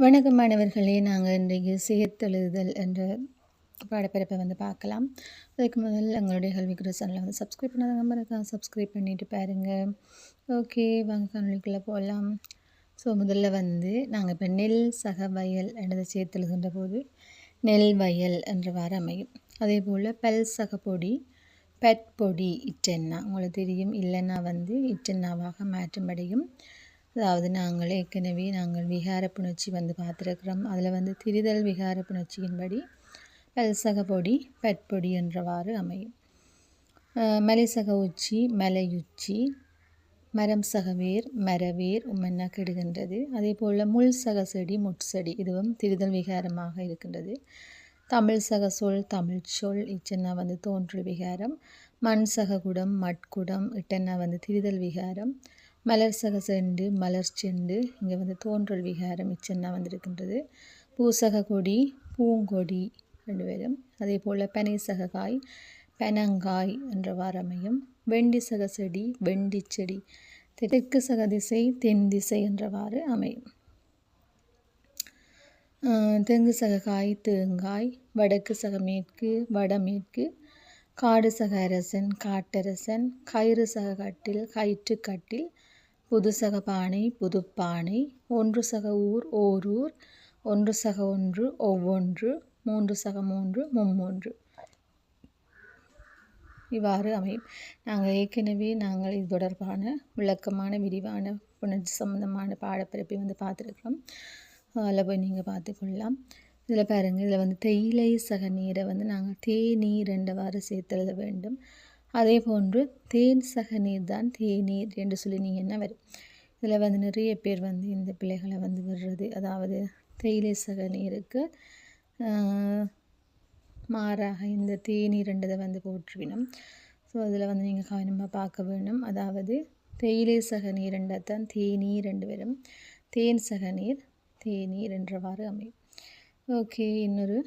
வணக்கம் மாணவர்களே. நாங்கள் இன்றைக்கு சேர்த்தெழுதல் என்ற பாடப்பிறப்பை வந்து பார்க்கலாம். அதுக்கு முதல்ல எங்களுடைய கல்விக்குற சேனலை வந்து சப்ஸ்கிரைப் பண்ணாத மறக்காம சப்ஸ்கிரைப் பண்ணிட்டு பாருங்கள் ஓகே வாங்க கல்விக்குள்ளே போகலாம் ஸோ முதல்ல வந்து நாங்கள் இப்போ நெல் சக வயல் என்றதை சேர்த்தெழுகின்ற போது நெல் வயல் என்றவாறு அமையும். அதே போல் பல் சக பொடி பெட் பொடி இட்டென்னா உங்களுக்கு தெரியும் இல்லைன்னா வந்து இட்டென்னாவாக மாற்றமடையும் அதாவது நாங்கள் ஏற்கனவே நாங்கள் விகார புணர்ச்சி வந்து பார்த்துருக்குறோம். அதில் வந்து திரிதல் விகார புணர்ச்சியின்படி பல்சக பொடி பற்பொடி என்றவாறு அமையும். மலைசக உச்சி மலையுச்சி மரம் சகவேர் மரவேர் உம்மன்னா கெடுகின்றது. அதே போல் முள் சக செடி முட்செடி இதுவும் திரிதல் விகாரமாக இருக்கின்றது. தமிழ் சக சொல் தமிழ் சொல் இச்சென்னா வந்து தோன்று விகாரம். மண் சக குடம் மட்குடம் இட்டென்னா வந்து திரிதல் விகாரம். மலர் சக செண்டு மலர் செண்டு. இங்கே வந்து தோன்றல் விகாரம் இச்சென்னா வந்திருக்கின்றது. பூசக கொடி பூங்கொடி ரெண்டு பேரும். அதே போல் பனை காய் பெனங்காய் என்ற வாரமையும். வெண்டி சக செடி வெண்டி செடி. தெற்கு சக திசை தென் திசை என்றவாறு அமையும். தெங்கு சக காய் தேங்காய் வடக்கு சக மேற்கு வடமேற்கு. காடு சக அரசன் காட்டரசன். கயிறு சக கட்டில் கயிற்று கட்டில். புது சக பானை புதுப்பானை ஒன்று சக ஊர் ஓரூர் ஒன்று சக ஒன்று ஒவ்வொன்று மூன்று சக மூன்று மும்மூன்று. இவ்வாறு அமையும். நாங்கள் ஏற்கனவே நாங்கள் இது தொடர்பான விளக்கமான விரிவான புணர்ச்சி சம்பந்தமான பாடப்பிறப்பை வந்து பார்த்துருக்கோம் அதில் போய் நீங்கள் பார்த்துக்கொள்ளலாம் இதில் பாருங்கள் இதில் வந்து தேயிலை சக நீரை வந்து நாங்கள் தேநீர் ரெண்டவாறு சேர்த்து எழுத வேண்டும். அதே போன்று தேன் சக நீர் தான் தேநீர் என்று சொல்லி நீங்கள் என்ன வரும் இதில் வந்து நிறைய பேர் வந்து இந்த பிள்ளைகளை வந்து விடுறது. அதாவது தேயிலை சக நீருக்கு மாறாக இந்த தேநீர் என்றதை வந்து போற்றுவினோம். ஸோ அதில் வந்து நீங்கள் கவனமாக பார்க்க வேணும். அதாவது தேயிலை சக நீர் தான் தேநீர் ரெண்டு வரும் தேன் சக நீர் தேநீர் என்றவாறு அமையும். ஓகே இன்னொரு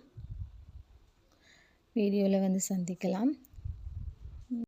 வீடியோவில் வந்து சந்திக்கலாம்.